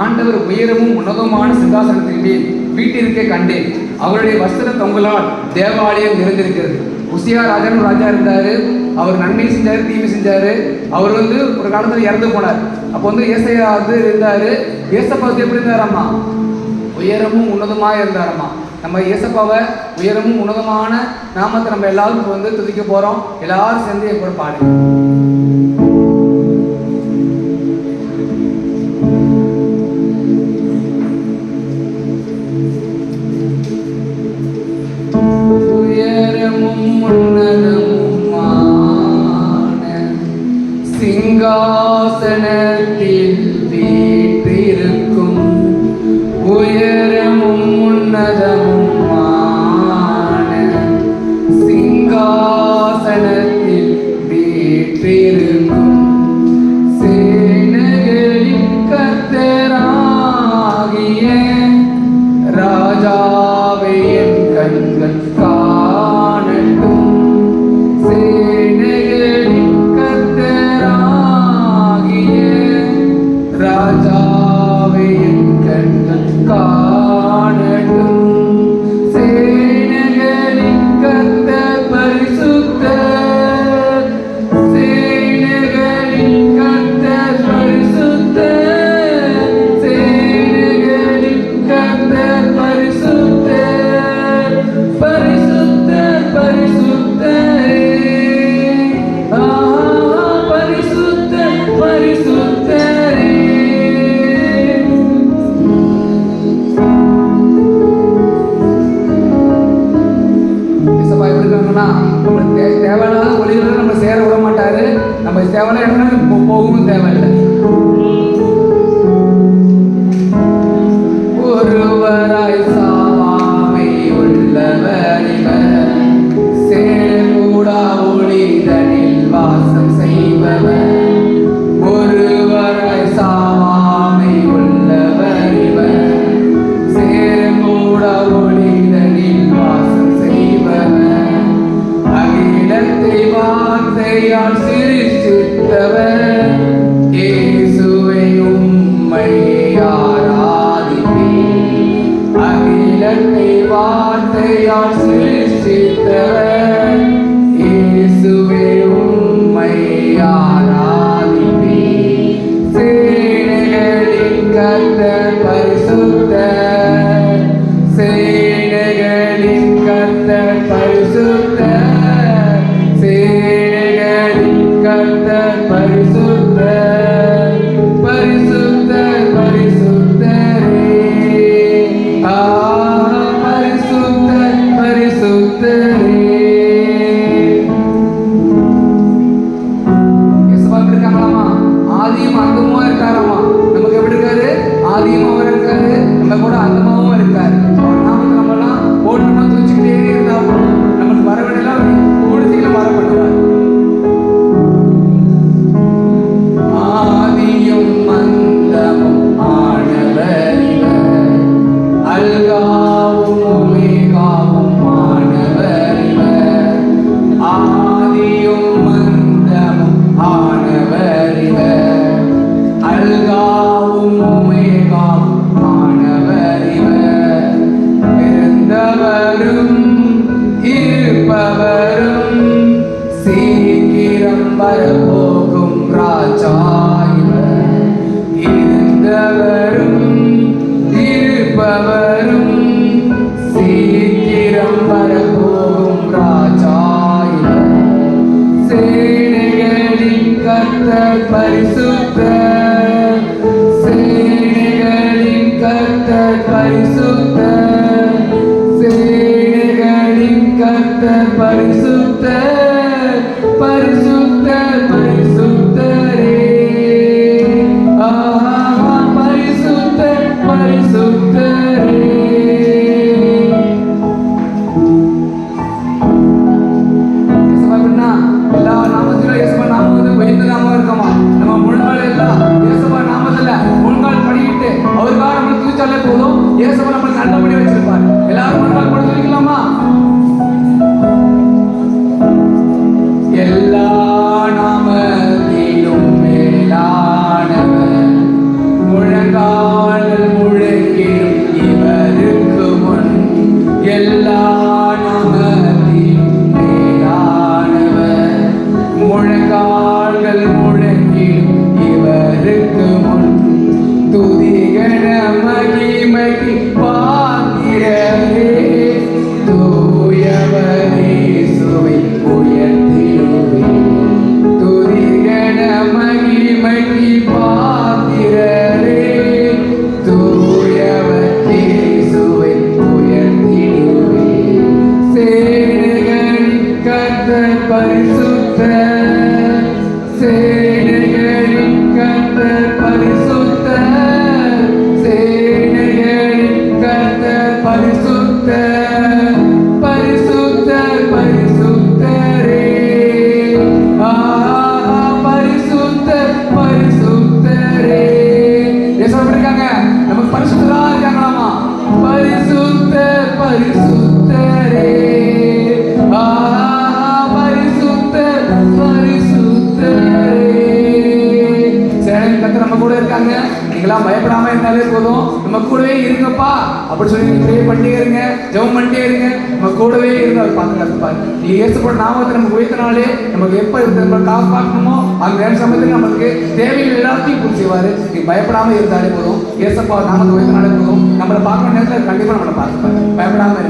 ஆண்டவர் உயரமும் உன்னதமான சிங்காசனத்தின் வீட்டிற்கே கண்டேன். அவருடைய வஸ்திர தொங்கலால் தேவாலயம் நிறைந்திருக்கிறது. உசியா ராஜன் ராஜா இருந்தார். அவர் நன்மை செஞ்சார் தீமை செஞ்சார். அவர் வந்து ஒரு காலத்தில் இறந்து போனார். அப்போ வந்து ஏசையா வந்து இருந்தார். ஏசப்பா எப்படி இருந்தாராம்மா? உயரமும் உன்னதமாக இருந்தாராம்மா. நம்ம இயேசப்பாவை உயரமும் உன்னதமான நாமத்தை நம்ம எல்லாருக்கும் வந்து துதிக்க போகிறோம் எல்லாரும் சேர்ந்து என் கூட பாடு sostenere இருந்தோம்னா நம்மளுக்கு தே தேவையான ஒளிகளை நம்ம சேர விட மாட்டார். நம்ம தேவையான இடங்களுக்கு போகவும் தேவையில்லை. ஒருவராய் கிருபையால் சிரிச்சிட்டவர் வீரம் வரப்போகும் ராஜா இருந்தவரும் இருப்பவரும் சீக்கிரம் வரப்போகும் ராஜா சேனைகளின் கத்த பரிசுத்த coração. எல்லாம் பயப்படாம இருந்தாலே போதும். நம்ம கூடவே இருங்கப்பா. அப்படி சொல்லி நீங்க ப்ரே பண்ணிட்டே இருங்க. ஜெபம் பண்ணிட்டே இருங்க. நம்ம கூடவே இருந்து அவர் பார்த்துக்காரு நீ ஏசப்பட நாமத்தை நமக்கு உயர்த்தினாலே நமக்கு எப்ப இருந்து நம்ம காப்பாற்றணுமோ அந்த நேர சமயத்தில் நமக்கு தேவைகள் எல்லாத்தையும் பூர்த்தி நீ பயப்படாம இருந்தாலே போதும். ஏசப்பா நாமத்தை உயர்த்தினாலே போதும். நம்மளை பார்க்கணும் நேரத்தில் கண்டிப்பா நம்மளை பார்த்துப்பாரு. பயப்படாம